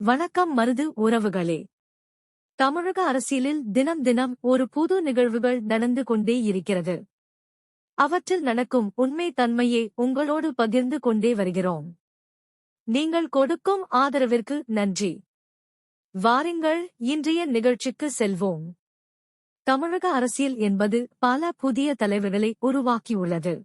வணக்கம் மருது உறவுகளே. தமிழக அரசியலில் தினம் தினம் ஒரு புது நிகழ்வுகள் நடந்து கொண்டே இருக்கிறது. அவற்றில் நடக்கும் உண்மை தன்மையை உங்களோடு பகிர்ந்து கொண்டே வருகிறோம். நீங்கள் கொடுக்கும் ஆதரவிற்கு நன்றி. வாருங்கள் இன்றைய நிகழ்ச்சிக்கு செல்வோம். தமிழக அரசியல் என்பது பல புதிய தலைவர்களை உருவாக்கியுள்ளது.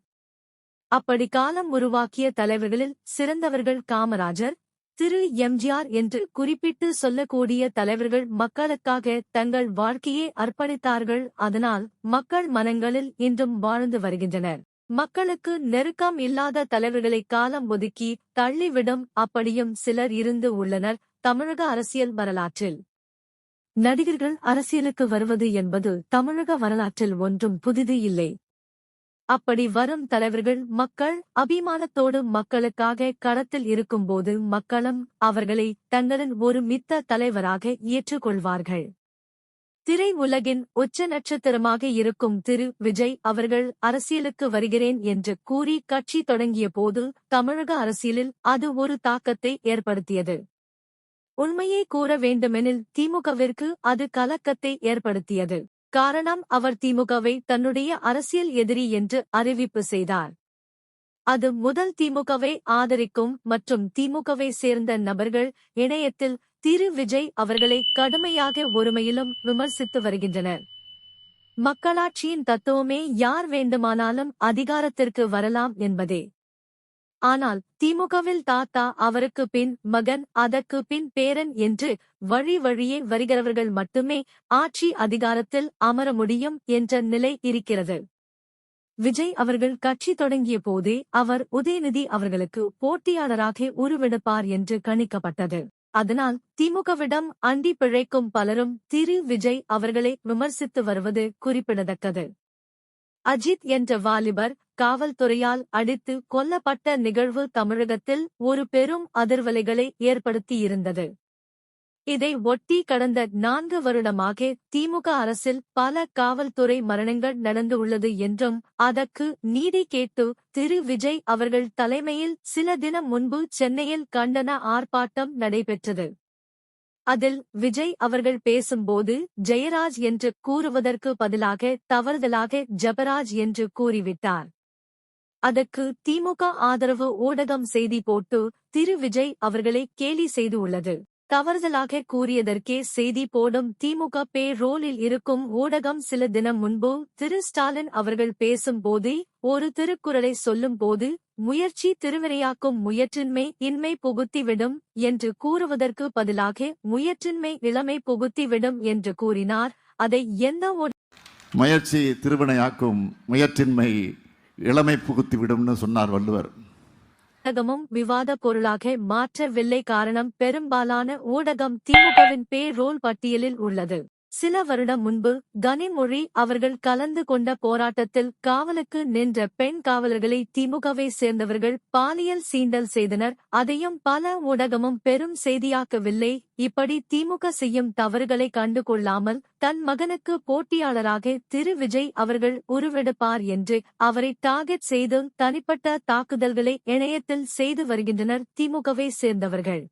அப்படி காலம் உருவாக்கிய தலைவர்களில் சிறந்தவர்கள் காமராஜர் திரு எம்ஜிஆர் என்று குறிப்பிட்டு சொல்லக்கூடிய தலைவர்கள் மக்களுக்காக தங்கள் வாழ்க்கையை அர்ப்பணித்தார்கள். அதனால் மக்கள் மனங்களில் இன்றும் வாழ்ந்து வருகின்றனர். மக்களுக்கு நெருக்கம் இல்லாத தலைவர்களை காலம் ஒதுக்கி தள்ளிவிடும் அப்படியும் சிலர் இருந்து உள்ளனர். தமிழக அரசியல் வரலாற்றில் நடிகர்கள் அரசியலுக்கு வருவது என்பது தமிழக வரலாற்றில் ஒன்றும் புதிது இல்லை. அப்படி வரும் தலைவர்கள் மக்கள் அபிமானத்தோடு மக்களுக்காக களத்தில் இருக்கும்போது மக்களும் அவர்களை தங்களின் ஒரு மித்த தலைவராக ஏற்றுக்கொள்வார்கள். திரை உலகின் உச்ச நட்சத்திரமாக இருக்கும் திரு விஜய் அவர்கள் அரசியலுக்கு வருகிறேன் என்று கூறி கட்சி தொடங்கிய போது தமிழக அரசியலில் அது ஒரு தாக்கத்தை ஏற்படுத்தியது. உண்மையை கூற வேண்டுமெனில் திமுகவிற்கு அது கலக்கத்தை ஏற்படுத்தியது. காரணம் அவர் திமுகவை தன்னுடைய அரசியல் எதிரி என்று அறிவிப்பு செய்தார். அது முதல் திமுகவை ஆதரிக்கும் மற்றும் திமுகவை சேர்ந்த நபர்கள் இணையத்தில் திரு. விஜய் அவர்களை கடுமையாக ஒருமையிலும் விமர்சித்து வருகின்றனர். மக்களாட்சியின் தத்துவமே யார் வேண்டுமானாலும் அதிகாரத்திற்கு வரலாம் என்பதே. ஆனால் திமுகவில் தாத்தா அவருக்கு பின் மகன் அதற்கு பின் பேரன் என்று வழி வழியே வருகிறவர்கள் மட்டுமே ஆட்சி அதிகாரத்தில் அமர முடியும் என்ற நிலை இருக்கிறது. விஜய் அவர்கள் கட்சி தொடங்கிய போதே அவர் உதயநிதி அவர்களுக்கு போட்டியாளராக உருவெடுப்பார் என்று கணிக்கப்பட்டது. அதனால் திமுகவிடம் அண்டி பிழைக்கும் பலரும் திரு. விஜய் அவர்களை விமர்சித்து வருவது குறிப்பிடத்தக்கது. அஜித் என்ற வாலிபர் காவல்துறையால் அடித்து கொல்லப்பட்ட நிகழ்வு தமிழகத்தில் ஒரு பெரும் அதிர்வலைகளை ஏற்படுத்தியிருந்தது. இதை ஒட்டி கடந்த நான்கு வருடமாக திமுக அரசில் பல காவல்துறை மரணங்கள் நடந்துள்ளது என்றும் அதற்கு நீதி கேட்டு திரு. விஜய் அவர்கள் தலைமையில் சில தினம் முன்பு சென்னையில் கண்டன ஆர்ப்பாட்டம் நடைபெற்றது. அதில் விஜய் அவர்கள் பேசும்போது ஜெயராஜ் என்று கூறுவதற்கு பதிலாக தவறுதலாக ஜபராஜ் என்று கூறிவிட்டார். அதற்கு திமுக ஆதரவு ஊடகம் செய்தி போட்டு திரு விஜய் அவர்களை கேலி செய்து உள்ளது. தவறுதலாக கூறியதற்கே செய்தி போடும் திமுக பே ரோலில் இருக்கும் ஊடகம் சில தினம் முன்பு திரு ஸ்டாலின் அவர்கள் பேசும்போதே ஒரு திருக்குறளை சொல்லும்போது முயற்சி திருவினையாக்கும் முயற்றின்மை இன்மை புகுத்திவிடும் என்று கூறுவதற்கு பதிலாக முயற்றின்மை இளமை புகுத்திவிடும் என்று கூறினார். அதை எந்த முயற்சி திருவினையாக்கும் முயற்றின்மை இளமை புகுத்திவிடும்னு சொன்னார் வள்ளுவர். ஊடகமும் விவாத பொருளாக மாற்றவில்லை காரணம் பெரும்பாலான ஊடகம் திமுகவின் பே ரோல் பட்டியலில் உள்ளது. சில வருடம் முன்பு கனிமொழி அவர்கள் கலந்து கொண்ட போராட்டத்தில் காவலுக்கு நின்ற பெண் காவலர்களை திமுகவை சேர்ந்தவர்கள் பாலியல் சீண்டல் செய்தனர். அதையும் பல ஊடகமும் பெரும் செய்தியாக்கவில்லை. இப்படி திமுக செய்யும் தவறுகளை கண்டுகொள்ளாமல் தன் மகனுக்கு போட்டியாளராக திரு. விஜய் அவர்கள் உருவெடுப்பார் என்று அவரை டார்கெட் செய்து தனிப்பட்ட தாக்குதல்களை இணையத்தில் செய்து வருகின்றனர் திமுகவை சேர்ந்தவர்கள்.